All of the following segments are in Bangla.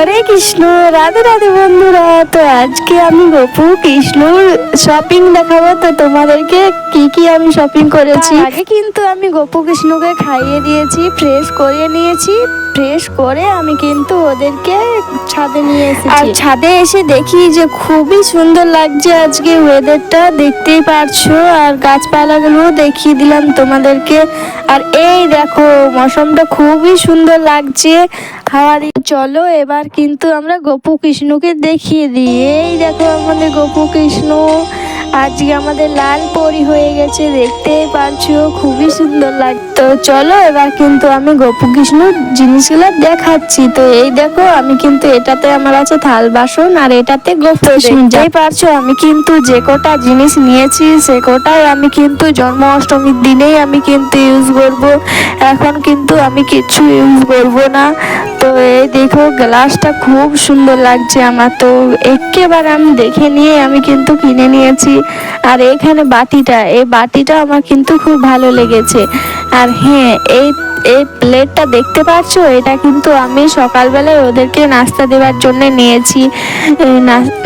হরে কৃষ্ণ, রাধে রাধে বন্ধুরা। তো আজকে আমি গপু কৃষ্ণর শপিং দেখাবো। তো তোমাদেরকে কি কি আমি শপিং করেছি? আগে কিন্তু আমি গপু কৃষ্ণকে খাইয়ে দিয়েছি ফ্রেশ করে নিয়েছি। ফ্রেশ করে আমি কিন্তু ওদেরকে ছাদে নিয়ে এসেছি। আর ছাদে এসে দেখি যে খুবই সুন্দর লাগছে আজকে ওয়েদারটা দেখতেই পারছ। আর গাছপালাগুলো দেখিয়ে দিলাম তোমাদেরকে। আর এই দেখো, মৌসমটা খুবই সুন্দর লাগছে। হাওয়া চলো, এবার কিন্তু আমরা গোপু কৃষ্ণকে দেখিয়ে দিই। এই দেখো আমাদের গোপু কৃষ্ণ আজকে আমাদের লাল পরি হয়ে গেছে দেখতেই পারছ খুবই সুন্দর লাগতো চলো এবার কিন্তু আমি গোপু কৃষ্ণ জিনিসগুলো দেখাচ্ছি। তো এই দেখো আমি কিন্তু এটাতে আমার আছে থাল বাসন আর এটাতে গোপু কৃষ্ণ যাই পারছ আমি কিন্তু যে কটা জিনিস নিয়েছি সে কটাই আমি কিন্তু জন্মাষ্টমীর দিনেই আমি কিন্তু ইউজ করব। এখন কিন্তু আমি কিছু ইউজ করব না। তো এই দেখো গ্লাসটা খুব সুন্দর লাগছে আমার। তো একেবারে আমি দেখে নিয়ে আমি কিন্তু কিনে নিয়েছি। আর এখানে বাটিটা এই বাতিটা আমার কিন্তু খুব ভালো লেগেছে। আর হ্যাঁ এই এই প্লেটটা দেখতে পাচ্ছো? এটা কিন্তু আমি সকালবেলায় ওদেরকে নাস্তা দেওয়ার জন্য নিয়েছি।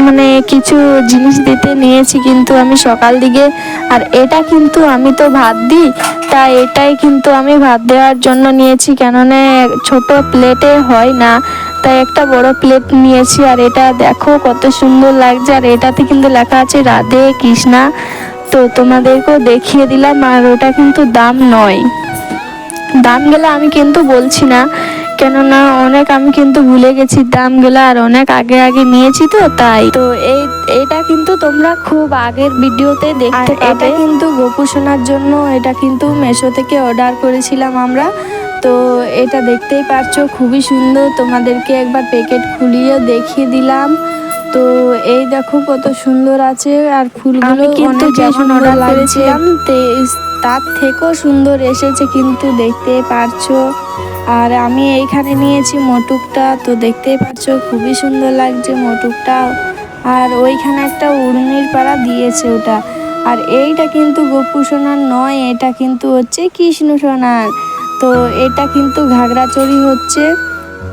মানে কিছু জিনিস দিতে নিয়েছি কিন্তু আমি সকাল দিকে। আর এটা কিন্তু আমি তো ভাত দিই, তাই এটাই কিন্তু আমি ভাত দেওয়ার জন্য নিয়েছি। কেননা ছোট প্লেটে হয় না, তাই একটা বড় প্লেট নিয়েছি। আর এটা দেখো কত সুন্দর লাগছে। আর এটাতে কিন্তু লেখা আছে, রাধে কৃষ্ণা। তো তোমাদেরকেও দেখিয়ে দিলাম, আর ওটা কিন্তু দাম নয়। দাম গেলে আমি কিন্তু বলছি না। কেননা অনেক আমি কিন্তু ভুলে গেছি দামগুলো আর অনেক আগে আগে নিয়েছি তো তাই। তো এই এটা কিন্তু তোমরা খুব আগের ভিডিওতে দেখতে এটা কিন্তু গোপু শোনার জন্য এটা কিন্তু মেশো থেকে অর্ডার করেছিলাম আমরা। তো এটা দেখতেই পারছ খুবই সুন্দর। তোমাদেরকে একবার প্যাকেট খুলিয়ে দেখিয়ে দিলাম। তো এই দেখো কত সুন্দর আছে আর ফুলগুলো কিন্তু order লাগছে। করেছিলাম, তার থেকেও সুন্দর এসেছে কিন্তু দেখতে পারছ। আর আমি এইখানে নিয়েছি মোটুকটা, তো দেখতেই পারছ খুবই সুন্দর লাগছে মোটুকটা আর ওইখানে একটা উড়নির পাড়া দিয়েছে ওটা। আর এইটা কিন্তু গোপু সোনার নয়, এটা কিন্তু হচ্ছে কৃষ্ণ সোনার। তো এটা কিন্তু ঘাগড়াচড়ি হচ্ছে।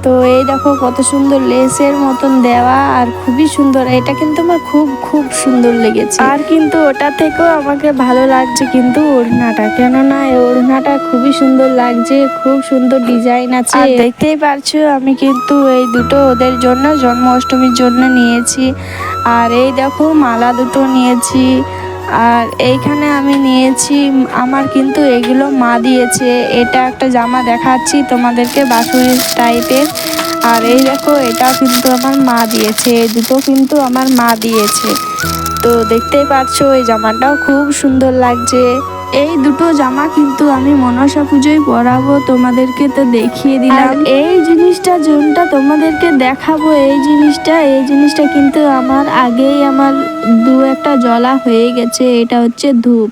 তো এই দেখো কত সুন্দর লেসের মতন দেওয়া আর খুবই সুন্দর। এটা কিন্তু আমার খুব খুব সুন্দর লেগেছে। আর কিন্তু ওটা থেকেও আমাকে ভালো লাগছে কিন্তু ওড়নাটা। কেননা এই ওড়নাটা খুবই সুন্দর লাগছে খুব সুন্দর ডিজাইন আছে। দেখতেই পারছ আমি কিন্তু এই দুটো ওদের জন্য জন্মাষ্টমীর জন্য নিয়েছি। আর এই দেখো মালা দুটো নিয়েছি। আর এইখানে আমি নিয়েছি আমার কিন্তু এগুলো মা দিয়েছে। এটা একটা জামা দেখাচ্ছি তোমাদেরকে বাসুরি টাইপের আর এই দেখো এটা কিন্তু আমার মা দিয়েছে এই দুটো কিন্তু আমার মা দিয়েছে। তো দেখতেই পাচ্ছো এই জামাটাও খুব সুন্দর লাগছে। এই দুটো জামা কিন্তু আমি মনসা পুজোয় পরাবো তোমাদেরকে তো দেখিয়ে দিলাম। এই জিনিসটা যোনটা তোমাদেরকে দেখাবো, এই জিনিসটা এই জিনিসটা কিন্তু আমার আগেই আমার দু একটা জলা হয়ে গেছে, এটা হচ্ছে ধূপ।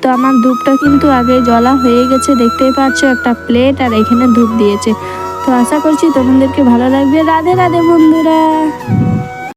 তো আমার ধূপটা কিন্তু আগে জলা হয়ে গেছে, দেখতেই পাচ্ছ একটা প্লেট আর এখানে ধূপ দিয়েছে। তো আশা করছি তোমাদেরকে ভালো লাগবে। রাধে রাধে বন্ধুরা।